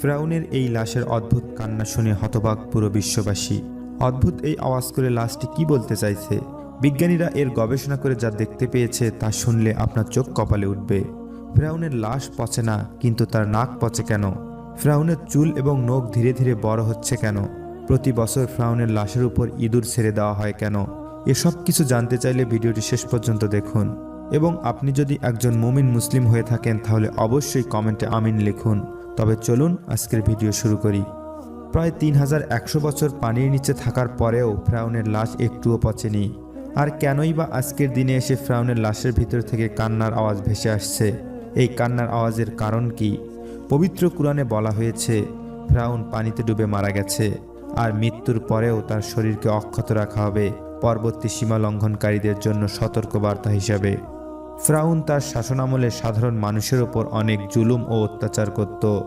ফ্রাউনের এই লাশের অদ্ভুত কান্না শুনে হতবাক পুরো বিশ্ববাসী। অদ্ভুত এই আওয়াজ করে লাশটি কি বলতে চাইছে? বিজ্ঞানীরা এর গবেষণা করে যা দেখতে পেয়েছে তা শুনলে আপনার চোখ কপালে উঠবে। ফ্রাউনের লাশ পচে না, কিন্তু তার নাক পচে কেন? ফ্রাউনের চুল এবং নখ ধীরে ধীরে বড় হচ্ছে কেন? প্রতি বছর ফ্রাউনের লাশের উপর ইঁদুর ছেড়ে দেওয়া হয় কেন? এসব কিছু জানতে চাইলে ভিডিওটি শেষ পর্যন্ত দেখুন। এবং আপনি যদি একজন মুমিন মুসলিম হয়ে থাকেন, তাহলে অবশ্যই কমেন্টে আমিন লিখুন। তবে চলুন আজকের ভিডিও শুরু করি। প্রায় তিন হাজার একশো বছর পানির নিচে থাকার পরেও ফ্রাউনের লাশ একটুও পচেনি। আর কেনই বা আজকের দিনে এসে ফ্রাউনের লাশের ভিতর থেকে কান্নার আওয়াজ ভেসে আসছে? এই কান্নার আওয়াজের কারণ কি? পবিত্র কোরআনে বলা হয়েছে, ফ্রাউন পানিতে ডুবে মারা গেছে, আর মৃত্যুর পরেও তার শরীরকে অক্ষত রাখা হবে, পরবর্তী সীমা লঙ্ঘনকারীদের জন্য সতর্কবার্তা হিসাবে। ফ্রাউন তার শাসনামলে সাধারণ মানুষের ওপর অনেক জুলুম ও অত্যাচার করত,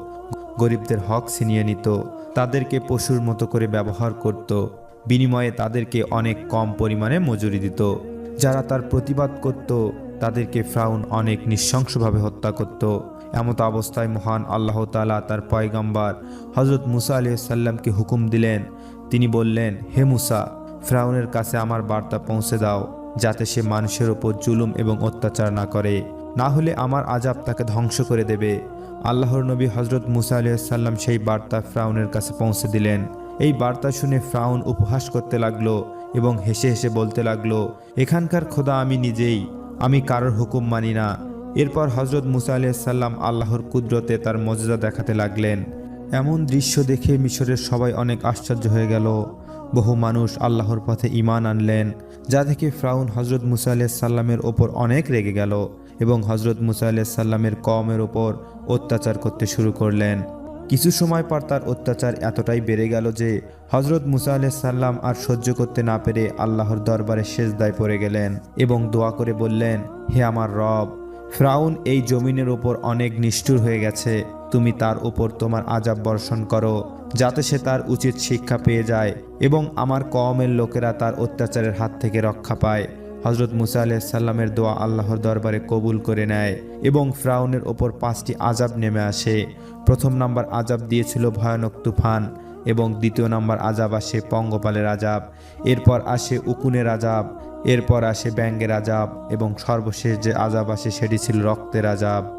গরিবদের হক ছিনিয়ে নিত, তাদেরকে পশুর মতো করে ব্যবহার করত, বিনিময়ে তাদেরকে অনেক কম পরিমাণে মজুরি দিত। যারা তার প্রতিবাদ করত, তাদেরকে ফ্রাউন অনেক নৃশংসভাবে হত্যা করত। এমত অবস্থায় মহান আল্লাহ তালা তার পয়গাম্বার হজরত মুসা আলি সাল্লামকে হুকুম দিলেন। তিনি বললেন, হে মুসা, ফ্রাউনের কাছে আমার বার্তা পৌঁছে দাও। যাতে সে মানুষের ওপর জুলুম এবং অত্যাচার না করে। না হলে আমার আজাব তাকে ধ্বংস করে দেবে। আল্লাহর নবী হজরত মুসা আলিয়াল্লাম সেই বার্তা ফ্রাউনের কাছে পৌঁছে দিলেন। এই বার্তা শুনে ফ্রাউন উপহাস করতে লাগল এবং হেসে হেসে বলতে লাগল, এখানকার খোদা আমি নিজেই, আমি কারোর হুকুম মানি না। এরপর হজরত মুসা আলিয়াল্লাম আল্লাহর কুদরতে তার মর্যাদা দেখাতে লাগলেন। এমন দৃশ্য দেখে মিশরের সবাই অনেক আশ্চর্য হয়ে গেল। বহু মানুষ আল্লাহর পথে ইমান আনলেন, যা থেকে ফ্রাউন হজরত মুসা সাল্লামের ওপর অনেক রেগে গেল এবং হজরত মুসা সাল্লামের কমের ওপর অত্যাচার করতে শুরু করলেন। কিছু সময় পর তার অত্যাচার এতটাই বেড়ে গেল যে হজরত মুসা সাল্লাম আর সহ্য করতে না পেরে আল্লাহর দরবারে শেষদায় পড়ে গেলেন এবং দোয়া করে বললেন, হে আমার রব, ফ্রাউন এই জমিনের ওপর অনেক নিষ্ঠুর হয়ে গেছে। তুমি তার উপর তোমার আজাব বর্ষণ করো, যাতে সে তার উচিত শিক্ষা পেয়ে যায় এবং আমার কওমের লোকেরা তার অত্যাচারের হাত থেকে রক্ষা পায়। হজরত মুসা সাল্লামের দোয়া আল্লাহর দরবারে কবুল করে নেয় এবং ফ্রাউনের ওপর পাঁচটি আজাব নেমে আসে। প্রথম নাম্বার আজাব দিয়েছিল ভয়ানক তুফান এবং দ্বিতীয় নাম্বার আজাব আসে পঙ্গপালের আজাব। এরপর আসে উকুনের আজাব, এরপর আসে ব্যাঙ্গের আজাব এবং সর্বশেষ যে আজাব আসে সেটি ছিল রক্তের আজাব।